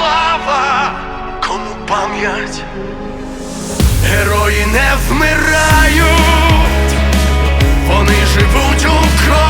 Слава, кому пам'ять, герої не вмирають, вони живуть у кожному,